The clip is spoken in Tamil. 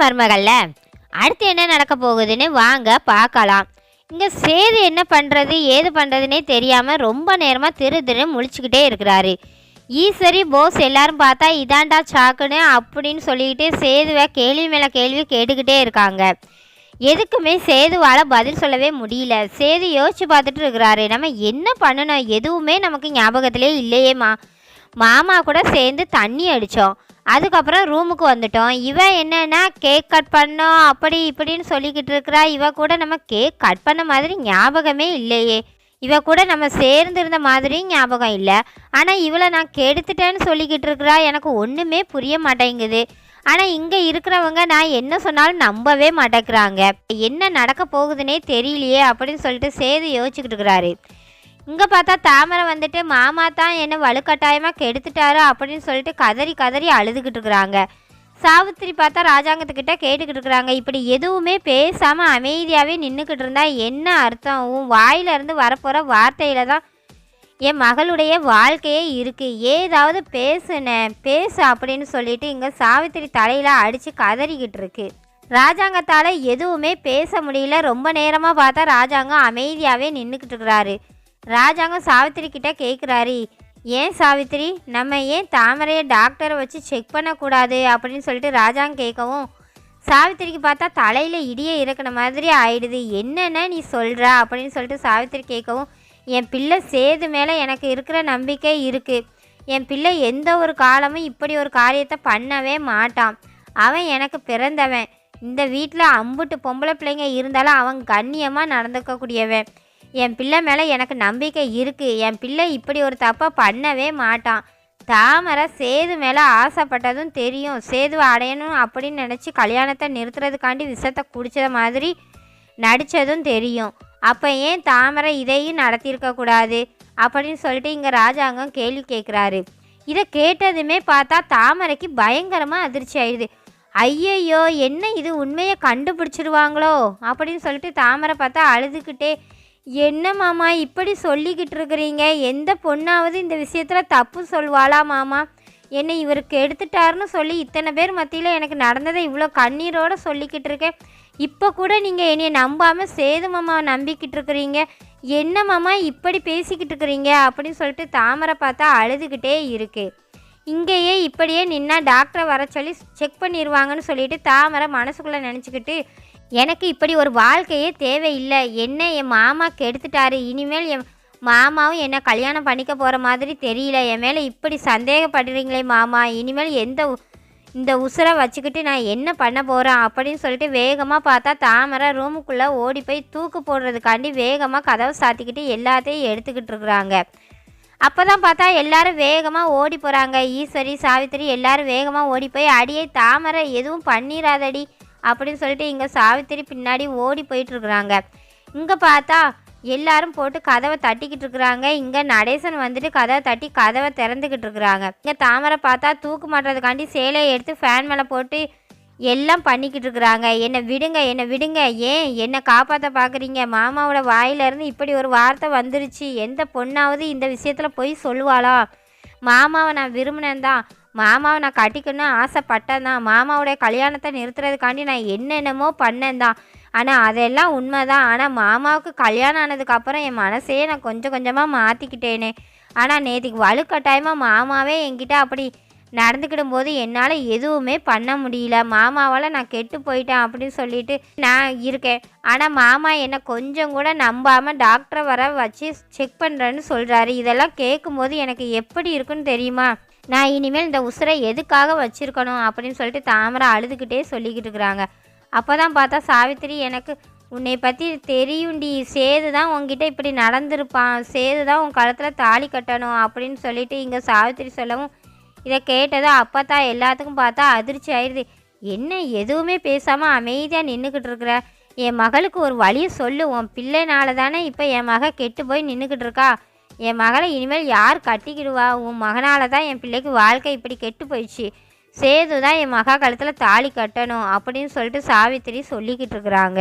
மருமகள்ல. அடுத்து என்ன நடக்க போகுதுன்னு வாங்க பார்க்கலாம். இங்கே சேது என்ன பண்ணுறது ஏது பண்ணுறதுனே தெரியாமல் ரொம்ப நேரமாக திரு திரு முழிச்சுக்கிட்டே இருக்கிறாரு. ஈஸ்வரி போஸ் எல்லாரும் பார்த்தா இதாண்டா சாக்குன்னு அப்படின்னு சொல்லிக்கிட்டு சேதுவை கேள்வி மேலே கேள்வி கேட்டுக்கிட்டே இருக்காங்க. எதுக்குமே சேதுவால் பதில் சொல்லவே முடியல. சேது யோசிச்சு பார்த்துட்டு இருக்கிறாரு நம்ம என்ன பண்ணணும்? எதுவுமே நமக்கு ஞாபகத்திலே இல்லையேம்மா. மாமா கூட சேர்ந்து தண்ணி அடித்தோம் அதுக்கப்புறம் ரூமுக்கு வந்துட்டோம். இவன் என்னென்னா கேக் கட் பண்ணோம் அப்படி இப்படின்னு சொல்லிக்கிட்டு இருக்கிறா. இவ கூட நம்ம கேக் கட் பண்ண மாதிரி ஞாபகமே இல்லையே. இவ கூட நம்ம சேர்ந்திருந்த மாதிரி ஞாபகம் இல்லை. ஆனால் இவளை நான் கெடுத்துட்டேன்னு சொல்லிக்கிட்டு இருக்கிறா. எனக்கு ஒன்றுமே புரிய மாட்டேங்குது. ஆனால் இங்கே இருக்கிறவங்க நான் என்ன சொன்னாலும் நம்பவே மாட்டேங்கிறாங்க. என்ன நடக்க போகுதுன்னே தெரியலையே அப்படின்னு சொல்லிட்டு சேது யோசிச்சுக்கிட்டு இருக்கிறாரு. இங்கே பார்த்தா தாமரை வந்துட்டு மாமா தான் என்ன வலுக்கட்டாயமாக கெடுத்துட்டாரு அப்படின்னு சொல்லிட்டு கதறி கதறி அழுதுகிட்டு இருக்கிறாங்க. சாவித்திரி பார்த்தா ராஜாங்கத்துக்கிட்ட கேட்டுக்கிட்டு இருக்கிறாங்க. இப்படி எதுவுமே பேசாமல் அமைதியாகவே நின்றுக்கிட்டு இருந்தா என்ன அர்த்தம்? உன் வாயிலிருந்து வரப்போகிற வார்த்தையில தான் என் மகளுடைய வாழ்க்கையே இருக்குது ஏதாவது பேசுனேன் பேசு அப்படின்னு சொல்லிட்டு இங்கே சாவித்திரி தலையில் அடித்து கதறிக்கிட்டு இருக்கு. ராஜாங்கத்தால் எதுவுமே பேச முடியல. ரொம்ப நேரமாக பார்த்தா ராஜாங்கம் அமைதியாகவே நின்றுக்கிட்டு இருக்கிறாரு. ராஜாங்கம் சாவித்திரி கிட்ட கேட்குறாரு ஏன் சாவித்திரி? நம்ம ஏன் தாமரையை டாக்டரை வச்சு செக் பண்ணக்கூடாது? அப்படின்னு சொல்லிட்டு ராஜாங்க கேட்கவும் சாவித்திரிக்கு பார்த்தா தலையில் இடியே இறக்குன மாதிரி ஆயிடுது. என்னென்ன நீ சொல்கிற அப்படின்னு சொல்லிட்டு சாவித்திரி கேட்கவும் என் பிள்ளை சேது மேலே எனக்கு இருக்கிற நம்பிக்கை இருக்குது என் பிள்ளை எந்த ஒரு காலமும் இப்படி ஒரு காரியத்தை பண்ணவே மாட்டான். அவன் எனக்கு பிறந்தவன். இந்த வீட்டில் அம்புட்டு பொம்பளை பிள்ளைங்க இருந்தாலும் அவன் கண்ணியமாக நடந்துக்கக்கூடியவன். என் பிள்ளை மேலே எனக்கு நம்பிக்கை இருக்குது என் பிள்ளை இப்படி ஒரு தப்பை பண்ணவே மாட்டான். தாமரை சேது மேலே ஆசைப்பட்டதும் தெரியும். சேது அடையணும் அப்படின்னு நினச்சி கல்யாணத்தை நிறுத்துறதுக்காண்டி விஷத்தை குடித்த மாதிரி நடித்ததும் தெரியும். அப்போ ஏன் தாமரை இதையும் நடத்தியிருக்கக்கூடாது அப்படின்னு சொல்லிட்டு இங்கே ராஜாங்கம் கேள்வி கேட்குறாரு இதை கேட்டதுமே பார்த்தா தாமரைக்கு பயங்கரமாக அதிர்ச்சி ஆயிடுது. ஐயையோ என்ன இது உண்மையை கண்டுபிடிச்சிருவாங்களோ? அப்படின்னு சொல்லிட்டு தாமரை பார்த்தா அழுதுகிட்டே என்ன மாமா இப்படி சொல்லிக்கிட்டு இருக்கிறீங்க? எந்த பொண்ணாவது இந்த விஷயத்தில் தப்பு சொல்வாளா மாமா? என்னை இவருக்கு எடுத்துட்டாருன்னு சொல்லி இத்தனை பேர் மத்தியில் எனக்கு நடந்ததை இவ்வளோ கண்ணீரோடு சொல்லிக்கிட்டு இருக்கேன். இப்போ கூட நீங்கள் என்னை நம்பாமல் சேது மாமாவை நம்பிக்கிட்டு இருக்கிறீங்க. என்ன மாமா இப்படி பேசிக்கிட்டு இருக்கிறீங்க? அப்படின்னு சொல்லிட்டு தாமரை பார்த்தா அழுதுகிட்டே இருக்கு. இங்கேயே இப்படியே நின்னா டாக்டரை வர சொல்லி செக் பண்ணிடுவாங்கன்னு சொல்லிட்டு தாமரை மனசுக்குள்ளே நினச்சிக்கிட்டு எனக்கு இப்படி ஒரு வாழ்க்கையே தேவையில்லை. என்ன என் மாமா கெடுத்துட்டாரு. இனிமேல் என் மாமாவும் என்னை கல்யாணம் பண்ணிக்க போகிற மாதிரி தெரியல. என் மேலே இப்படி சந்தேகப்படுறீங்களே மாமா. இனிமேல் எந்த உ- இந்த உசுரை வச்சுக்கிட்டு நான் என்ன பண்ண போகிறேன் அப்படின்னு சொல்லிட்டு வேகமாக பார்த்தா தாமரை ரூமுக்குள்ளே ஓடி போய் தூக்கு போடுறதுக்காண்டி வேகமாக கதவை சாத்திக்கிட்டு எல்லாத்தையும் எடுத்துக்கிட்டு இருக்கிறாங்க. அப்போ தான் பார்த்தா எல்லாரும் வேகமாக ஓடி போகிறாங்க ஈஸ்வரி சாவித்திரி எல்லாரும் வேகமாக ஓடி போய் அடியை தாமரை எதுவும் பண்ணிடாதடி அப்படின்னு சொல்லிட்டு இங்கே சாவித்திரி பின்னாடி ஓடி போயிட்டு இருக்கிறாங்க இங்கே பார்த்தா எல்லாரும் போட்டு கதவை தட்டிக்கிட்டு இருக்கிறாங்க. இங்கே நடேசன் வந்துட்டு கதவை தட்டி கதவை திறந்துக்கிட்டு இருக்கிறாங்க. இங்கே தாமரை பார்த்தா தூக்கு மாட்டுறதுக்காண்டி சேலையை எடுத்து ஃபேன் மேலே போட்டு எல்லாம் பண்ணிக்கிட்டு இருக்கிறாங்க. என்னை விடுங்க என்னை விடுங்க. ஏன்? என்னை காப்பாற்ற பார்க்குறீங்க மாமாவோட வாயிலிருந்து இப்படி ஒரு வார்த்தை வந்துருச்சு. எந்த பொண்ணாவது இந்த விஷயத்தில் போய் சொல்லுவாளா? மாமாவை நான் விரும்பினேன் தான் மாமாவை நான் கட்டிக்கணும்னு ஆசைப்பட்டேன் தான் மாமாவுடைய கல்யாணத்தை நிறுத்துறதுக்காண்டி நான் என்னென்னமோ பண்ணேன் தான் ஆனால் அதெல்லாம் உண்மைதான். ஆனால் மாமாவுக்கு கல்யாணம் ஆனதுக்கப்புறம் என் மனசையே நான் கொஞ்சம் கொஞ்சமாக மாற்றிக்கிட்டேனே ஆனால் நேற்றுக்கு வலுக்கட்டாயமாக மாமாவே என்கிட்ட அப்படி நடந்துக்கிடும் போது என்னால் எதுவுமே பண்ண முடியல. மாமாவால் நான் கெட்டு போயிட்டேன் அப்படின்னு சொல்லிட்டு நான் இருக்கேன். ஆனால் மாமா என்னை கொஞ்சம் கூட நம்பாமல் டாக்டரை வர வச்சு செக் பண்ணுறேன்னு சொல்கிறாரு இதெல்லாம் கேட்கும்போது எனக்கு எப்படி இருக்குன்னு தெரியுமா? நான் இனிமேல் இந்த உசுரை எதுக்காக வச்சுருக்கணும் அப்படின்னு சொல்லிட்டு தாமரை அழுதுகிட்டே சொல்லிக்கிட்டு இருக்கிறாங்க. அப்போ தான் பார்த்தா சாவித்திரி எனக்கு உன்னை பற்றி தெரியும்டி. சேது தான் உங்ககிட்ட இப்படி நடந்திருப்பான். சேது தான் உன் கழுத்தில் தாலி கட்டணும். அப்படின்னு சொல்லிட்டு இங்கே சாவித்திரி சொல்லவும் இதை கேட்டதும் அப்போ தான் எல்லாத்துக்கும் பார்த்தா அதிர்ச்சி ஆயிடுது என்ன எதுவுமே பேசாமல் அமைதியாக நின்றுக்கிட்டு இருக்கிற? என் மகளுக்கு ஒரு வழியை சொல்லு உன் பிள்ளைனால தானே இப்போ என் மக கெட்டு போய் நின்றுக்கிட்டு இருக்கா? என் மகளை இனிமேல் யார் கட்டிக்கிடுவா? உன் மகனால தான் என் பிள்ளைக்கு வாழ்க்கை இப்படி கெட்டு போயிடுச்சு. சேது தான் என் மகா கழுத்தில் தாலி கட்டணும் அப்படின்னு சொல்லிட்டு சாவித்திரி சொல்லிக்கிட்டு இருக்கிறாங்க.